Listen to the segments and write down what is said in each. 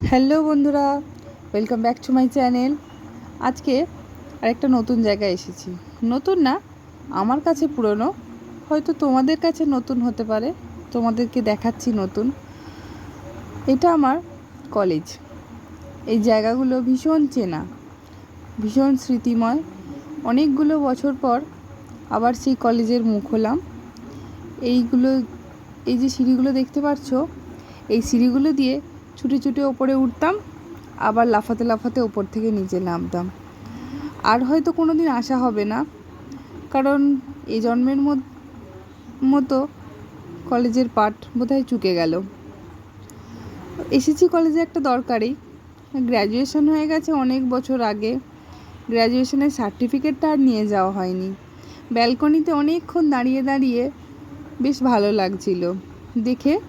Hello বন্ধুরা welcome back to my channel আজকে আরেকটা নতুন জায়গায় এসেছি। নতুন না, আমার কাছে পুরনো, হয়তো তোমাদের কাছে নতুন হতে পারে, তোমাদেরকে দেখাচ্ছি নতুন। এটা আমার কলেজ এই জায়গাগুলো ভীষণ চেনা, ভীষণ স্মৃতিময়। অনেকগুলো বছর পর আবার সেই কলেজের মুখ হলাম। এইগুলো, এই যে সিঁড়িগুলো দেখতে পাচ্ছ, এই সিঁড়িগুলো দিয়ে ছুটে ছুটে ওপরে উঠতাম, আবার লাফাতে লাফাতে ওপর থেকে নিচে নামতাম। আর হয়তো কোনো দিন আসা হবে না, কারণ এই জন্মের মত- কলেজের পাঠ বোধহয় চুকে গেল। এসেছি কলেজে একটা দরকারেই। গ্র্যাজুয়েশন হয়ে গেছে অনেক বছর আগে। গ্র্যাজুয়েশনের সার্টিফিকেটটা আর নিয়ে যাওয়া হয়নি। ব্যালকনিতে অনেকক্ষণ দাঁড়িয়ে দাঁড়িয়ে বেশ ভালো লাগছিল। দেখে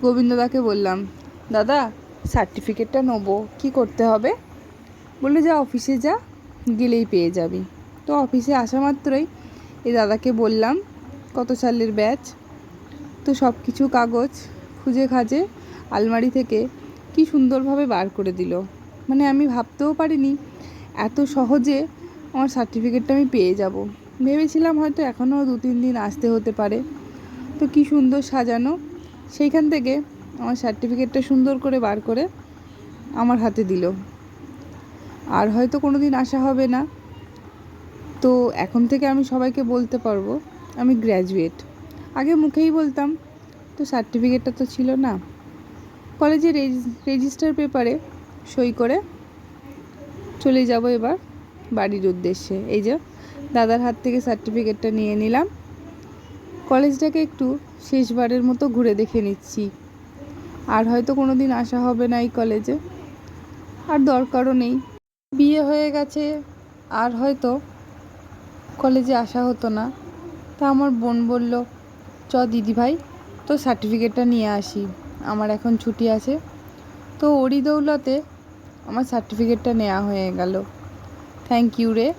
গোবিন্দদাকে বললাম দাদা সার্টিফিকেটটা নেব। কি করতে হবে? বলল, যা অফিসে যা, গেলেই পেয়ে যাবি। তো অফিসে আসা মাত্রই এই দাদাকে বললাম, কত সালের ব্যাচ তো সব কিছু কাগজ, খুঁজে খাজে, আলমারি থেকে কি সুন্দরভাবে বার করে দিল। মানে আমি ভাবতেও পারিনি, এত সহজে আমার সার্টিফিকেটটা আমি পেয়ে যাব। ভেবেছিলাম হয়তো এখনও দু তিন দিন আসতে হতে পারে। তো কি সুন্দর সাজানো। সেইখান থেকে আমার সার্টিফিকেটটা সুন্দর করে বার করে আমার হাতে দিল। আর হয়তো কোনো দিন আসা হবে না। তো এখন থেকে আমি সবাইকে বলতে পারব, আমি গ্র্যাজুয়েট আগে মুখেই বলতাম, তো সার্টিফিকেটটা তো ছিল না। কলেজে রেজিস্টার পেপারে সই করে চলে যাব এবার বাড়ির উদ্দেশ্যে। এই যে দাদার হাত থেকে সার্টিফিকেটটা নিয়ে নিলাম। কলেজটাকে একটু শেষবারের মতো ঘুরে দেখে নিচ্ছি। আর হয়তো কোনো দিন আসা হবে না এই কলেজে। আর দরকারও নেই। বিয়ে হয়ে গেছে, আর হয়তো কলেজে আসা হতো না। তা আমার বোন বলল, চ দিদি ভাই তো সার্টিফিকেটটা নিয়ে আসি। আমার এখন ছুটি আছে। তো ওরই দৌলতে আমার সার্টিফিকেটটা নেওয়া হয়ে গেল। থ্যাংক ইউ রে।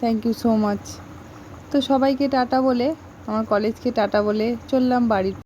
থ্যাংক ইউ সো মাচ তো সবাইকে টাটা বলে, আমার কলেজকে টাটা বলে চললাম বাড়ির